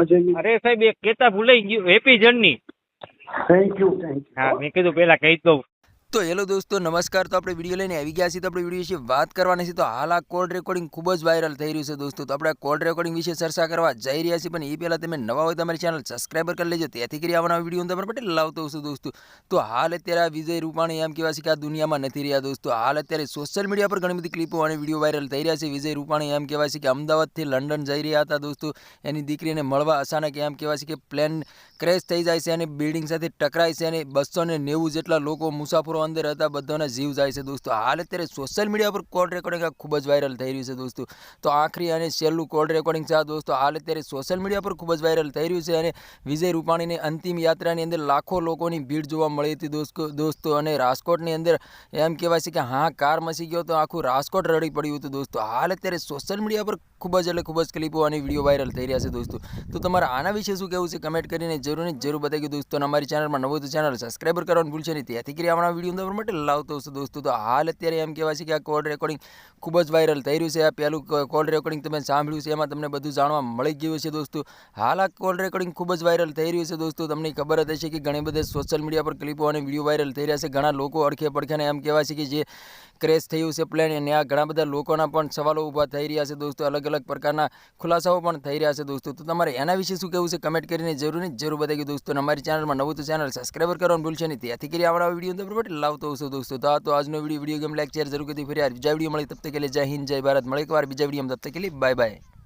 અરે સાહેબ એક કેતા ભૂલાઈ ગયું happy journey. Thank you thank હા મેં કીધું પેલા કહી દઉં તો હેલો દોસ્તો, નમસ્કાર. તો આપણે વીડિયો લઈને આવી ગયા છીએ. તો આપણે વીડિયો વિશે વાત કરવાની છે. તો હાલ આ કોલ રેકોર્ડિંગ ખૂબ જ વાયરલ થઈ રહ્યું છે દોસ્તો. તો આપણે કોલ્ડ રેકોર્ડિંગ વિશે ચર્ચા કરવા જઈ રહ્યા છીએ. પણ એ પહેલાં તમે નવા હોય તમારી ચેનલ સબસ્ક્રાઈબર કરી લેજો. તેથી કરી આવવાના વીડિયો તમારા માટે લાવતો છું દોસ્તો. તો હાલ અત્યારે આ વિજય રૂપાણી એમ કહેવાય છે કે આ દુનિયામાં નથી રહ્યા દોસ્તો. હાલ અત્યારે સોશિયલ મીડિયા પર ઘણી બધી ક્લિપો અને વીડિયો વાયરલ થઈ રહ્યા છે. વિજય રૂપાણી એમ કહેવાય છે કે અમદાવાદથી લંડન જઈ રહ્યા હતા દોસ્તો. એની દીકરીને મળવા અચાનક એમ કહેવાય છે કે પ્લેન ક્રેશ થઈ જાય છે અને બિલ્ડિંગ સાથે ટકરાય છે અને બસો ને નેવું જેટલા લોકો મુસાફરો અંદર હતા, બધાના જીવ જાય છે દોસ્તો. હાલ અત્યારે સોશિયલ મીડિયા પર કોલ રેકોર્ડિંગ ખૂબ જ વાયરલ થઈ રહ્યું છે દોસ્તો. તો આખરી અને છેલ્લું કોલ રેકોર્ડિંગ છે આ દોસ્તો. હાલ અત્યારે સોશિયલ મીડિયા પર ખૂબ જ વાયરલ થઈ રહ્યું છે અને વિજય રૂપાણીની અંતિમ યાત્રાની અંદર લાખો લોકોની ભીડ જોવા મળી હતી દોસ્તો દોસ્તો. અને રાજકોટની અંદર એમ કહેવાય છે કે હા કાર મસી ગયો તો આખું રાજકોટ રડી પડ્યું હતું દોસ્તો. હાલ અત્યારે સોશિયલ મીડિયા પર ખૂબ જ એટલે ખૂબ જ ક્લિપો અને વીડિયો વાયરલ થઈ રહ્યા છે દોસ્તો. તો તમારે આના વિશે શું કહેવું છે? કમેન્ટ કરીને જરૂર જરૂર બતાવી દોસ્તો અમારી ચેનલમાં નવું તો ચેનલ સબસ્ક્રાઈબર કરવાનું ભૂલશે નહીં. ત્યાંથી કરી આવવાના વીડિયો અંદર માટે લાવતો હશે દોસ્તો. તો હાલ અત્યારે એમ કહેવાય છે કે આ કોલ રેકોર્ડિંગ ખૂબ જ વાયરલ થઈ રહ્યું છે. આ પહેલું કોલ રેકોર્ડિંગ તમે સાંભળ્યું છે, એમાં તમને બધું જાણવા મળી ગયું છે દોસ્તો. હાલ આ કોલ રેકોર્ડિંગ ખૂબ જ વાયરલ થઈ રહ્યું છે દોસ્તો. તમને ખબર જ હશે કે ઘણી બધી સોશિયલ મીડિયા પર ક્લિપો અને વીડિયો વાયરલ થઈ રહ્યા છે. ઘણા લોકો અડખે પડખેને એમ કહેવાય છે કે જે ક્રેશ થયું છે પ્લેન અને આ ઘણા બધા લોકોના પણ સવાલો ઊભા થઈ રહ્યા છે દોસ્તો. અલગ અલગ પ્રકારના ખુલાસાઓ પણ થઈ રહ્યા છે દોસ્તો. તો તમારે એના વિશે શું કહેવું છે કમેન્ટ કરીને જરૂરથી જરૂર બતાવી દોસ્તો. અમારી ચેનલમાં નવું તો ચેનલ સબસ્ક્રાઈબર કરવાનું ભૂલશે નહીં. ત્યાંથી કરી આવડા વીડિયો તમે માટે લાવતો હશો દોસ્તો. તો આ તો આજનો video video game like share જરૂર કરતી ફરી બીજા વીડિયો મળી. તબ તક કે જય હિન્દ, જય ભારત. મળે એકવાર બીજા વીડિયો તબ બાય બાય